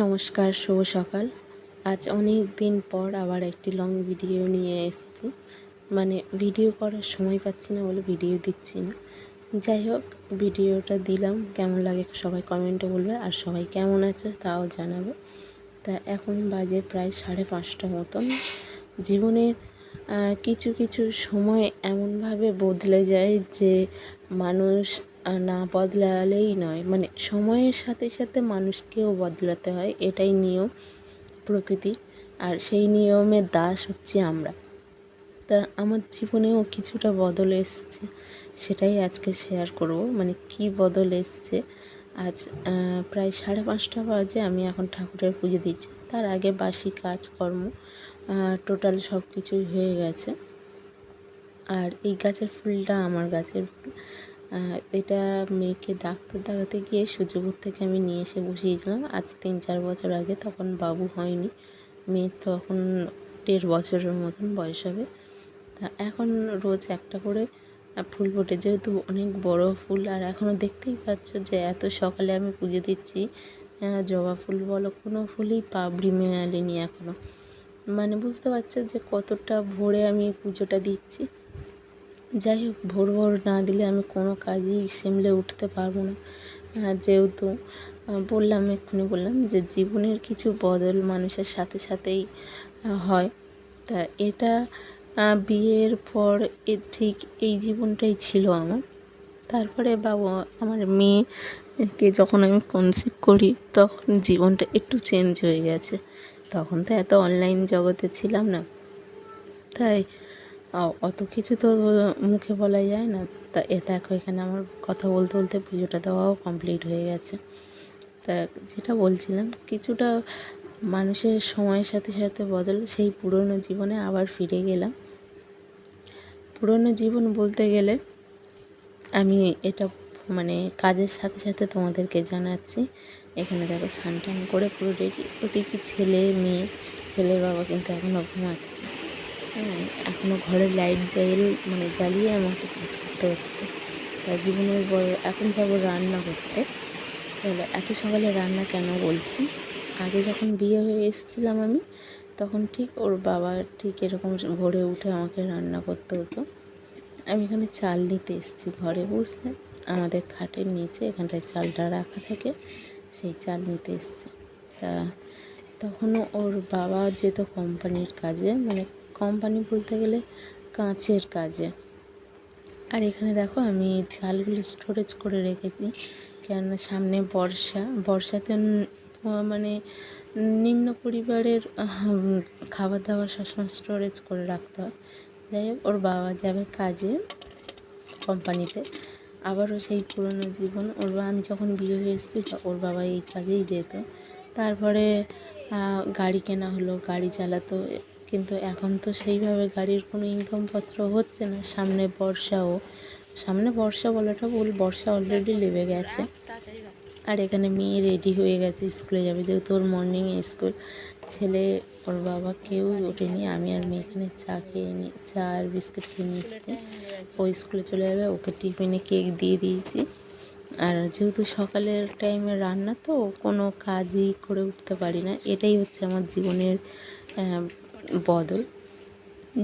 নমস্কার, শুভ সকাল। আজ অনেক দিন পর আবার একটি লং ভিডিও নিয়ে এসেছি। মানে ভিডিও করার সময় পাচ্ছি না বলে ভিডিও দিচ্ছি না। যাই হোক ভিডিওটা দিলাম। কেমন লাগে সবাই কমেন্টে বলবে। আর সবাই কেমন আছে তাও জানাবে। তা এখন বাজে প্রায় সাড়ে পাঁচটা মতন। জীবনের কিছু কিছু সময় এমনভাবে বদলে যায় যে মানুষ না বদলালেই নয়। মানে সময়ের সাথে সাথে মানুষকেও বদলাতে হয়, এটাই নিয়ম প্রকৃতি। আর সেই নিয়মের দাস হচ্ছে আমরা। তা আমার জীবনেও কিছুটা বদল এসছে, সেটাই আজকে শেয়ার করব। মানে কি বদল এসছে? আজ প্রায় সাড়ে পাঁচটা বাজে, আমি এখন ঠাকুরের পুজো দিচ্ছি। তার আগে বাসি কাজকর্ম টোটাল সব কিছুই হয়ে গেছে। আর এই গাছের ফুলটা আমার গাছের এটা মেয়েকে ডাক্তার দেখাতে গিয়ে সূর্যপুর থেকে আমি নিয়ে এসে বসিয়েছিলাম। আজ তিন চার বছর আগে, তখন বাবু হয়নি। মেয়ের তখন দেড় বছরের মতন বয়স হবে। তা এখন রোজ একটা করে ফুল ফোটে। যেহেতু অনেক বড় ফুল, আর এখনও দেখতেই পাচ্ছ যে এত সকালে আমি পুজো দিচ্ছি। জবা ফুল বলো, কোনো ফুলই পাবড়ি মেলালিনি এখনও মানে বুঝতে পারছ যে কতটা ভোরে আমি পুজোটা দিচ্ছি। যাই হোক, ভোর ভোর না দিলে আমি কোনো কাজই সামলে উঠতে পারব না। যেহেতু বললাম, এক্ষুনি বললাম যে জীবনের কিছু বদল মানুষের সাথে সাথেই হয়। তা এটা বিয়ের পর এ ঠিক এই জীবনটাই ছিল আমার। তারপরে বাবু, আমার মেয়েকে যখন আমি কনসিভ করি, তখন জীবনটা একটু চেঞ্জ হয়ে গেছে। তখন তো এত অনলাইন জগতে ছিলাম না। তাই অত কিছু তো মুখে বলা যায় না। তা এ দেখো এখানে আমার কথা বলতে বলতে পুজোটা দেওয়াও কমপ্লিট হয়ে গেছে। তা যেটা বলছিলাম, কিছুটা মানুষের সময়ের সাথে সাথে বদল, সেই পুরনো জীবনে আবার ফিরে গেলাম। পুরনো জীবন বলতে গেলে আমি এটা মানে কাজের সাথে সাথে তোমাদেরকে জানাচ্ছি। এখানে দেখো স্নান টান করে পুরো রেডি। ওদিকে ছেলে, মেয়ে, ছেলের বাবা কিন্তু এখনও ঘুমাচ্ছে। এখনও ঘরে লাইট জ্বাল মানে জ্বালিয়ে আমাকে কাজ করতে হচ্ছে। তা জীবনের বড় এখন যাব রান্না করতে। তাহলে এত সকালে রান্না কেন বলছি? আগে যখন বিয়ে হয়ে এসেছিলাম আমি, তখন ঠিক ওর বাবা ঠিক এরকম ভোরে উঠে আমাকে রান্না করতে হতো। আমি এখানে চাল নিতে এসেছি ঘরে বুঝলে আমাদের খাটের নিচে এখানটায় চালটা রাখা থাকে, সেই চাল নিতে এসেছি। তা তখনও ওর বাবা যেত কোম্পানির কাজে মানে কোম্পানি বলতে গেলে কাঁচের কাজে। আর এখানে দেখো আমি চালগুলো স্টোরেজ করে রেখেছি, কেননা সামনে বর্ষা। বর্ষাতে মানে নিম্ন পরিবারের খাবার দাবার সবসময় স্টোরেজ করে রাখতে হয়। যাই হোক, ওর বাবা যাবে কাজে কোম্পানিতে। আবারও সেই পুরনো জীবন। ওর আমি যখন বিয়ে হয়ে এসেছি ওর বাবা এই কাজেই যেত। তারপরে গাড়ি কেনা হলো, গাড়ি চালাতো কিন্তু এখন তো সেইভাবে গাড়ির কোনো ইনকামপত্র হচ্ছে না। সামনে বর্ষাও। সামনে বর্ষা বলাটা ভুল, বর্ষা অলরেডি লেবে গেছে। আর এখানে মেয়ে রেডি হয়ে গেছে, স্কুলে যাবে। যেহেতু ওর মর্নিংয়ে স্কুল ছেলে ওর বাবা কেউ ওঠেনি, আমি আর মেয়ে এখানে চা খেয়ে নি, চা আর বিস্কুট খেয়ে নিচ্ছি। ও স্কুলে চলে যাবে, ওকে টিফিনে কেক দিয়ে দিয়েছি। আর যেহেতু সকালের টাইমে রান্না, তো কোনো কাজই করে উঠতে পারি না। এটাই হচ্ছে আমার জীবনের বদল।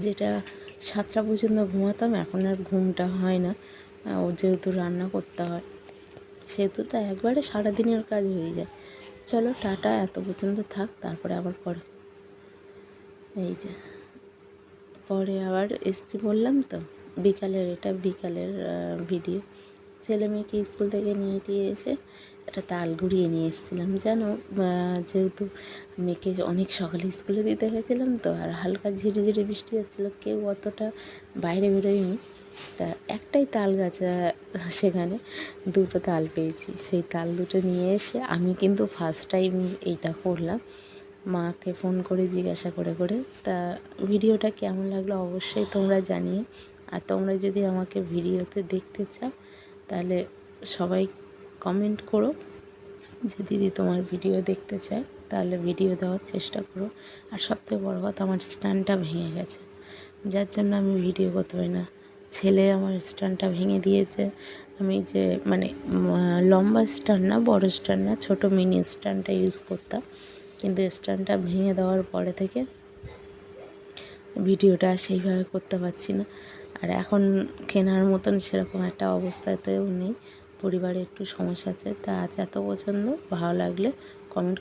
যেটা সাতটা পর্যন্ত ঘুমাতাম, এখন আর ঘুমটা হয় না। ও যেহেতু রান্না করতে হয়, সেহেতু তো একবারে সারাদিনের কাজ হয়ে যায়। চলো, টাটা, এত পর্যন্ত থাক, তারপরে আবার পরে এই যে, পরে আবার এসছি বললাম তো, বিকালের, এটা বিকালের ভিডিও ছেলে মেয়েকে স্কুল থেকে নিয়ে টিয়ে এসে একটা তাল ঘুরিয়ে নিয়ে এসেছিলাম। জানো যেহেতু মেয়েকে অনেক সকালে স্কুলে দিতে গেছিলাম তো আর হালকা ঝিরি ঝিরি বৃষ্টি হচ্ছিল, কেউ অতটা বাইরে বেরোয়নি। তা একটাই তাল গাছ সেখানে দুটো তাল পেয়েছি। সেই তাল দুটো নিয়ে এসে আমি কিন্তু ফার্স্ট টাইম এইটা করলাম। মাকে ফোন করে জিজ্ঞাসা করে করে, তা ভিডিওটা কেমন লাগল? অবশ্যই তোমরা জানিয়ে আর তোমরা যদি আমাকে ভিডিওতে দেখতে চাও, তাহলে সবাই কমেন্ট করো। যে দিদি তোমার ভিডিও দেখতে চায়, তাহলে ভিডিও দেওয়ার চেষ্টা করো। আর সবথেকে বড় কথা, আমার স্ট্যান্ডটা ভেঙে গেছে। যার জন্য আমি ভিডিও করতে পারি না। ছেলে আমার স্ট্যান্ডটা ভেঙে দিয়েছে। আমি যে মানে লম্বা স্ট্যান্ড না, বড় স্ট্যান্ড না, ছোটো মিনি স্ট্যান্ডটা ইউজ করতাম। কিন্তু স্ট্যান্ডটা ভেঙে দেওয়ার পরে থেকে ভিডিওটা সেইভাবে করতে পারছি না। আর এখন কেনার মতন সেরকম একটা অবস্থাতেও নেই। পরিবারে একটু সমস্যা আছে তা আজ এত পছন্দ ভালো লাগলে কমেন্ট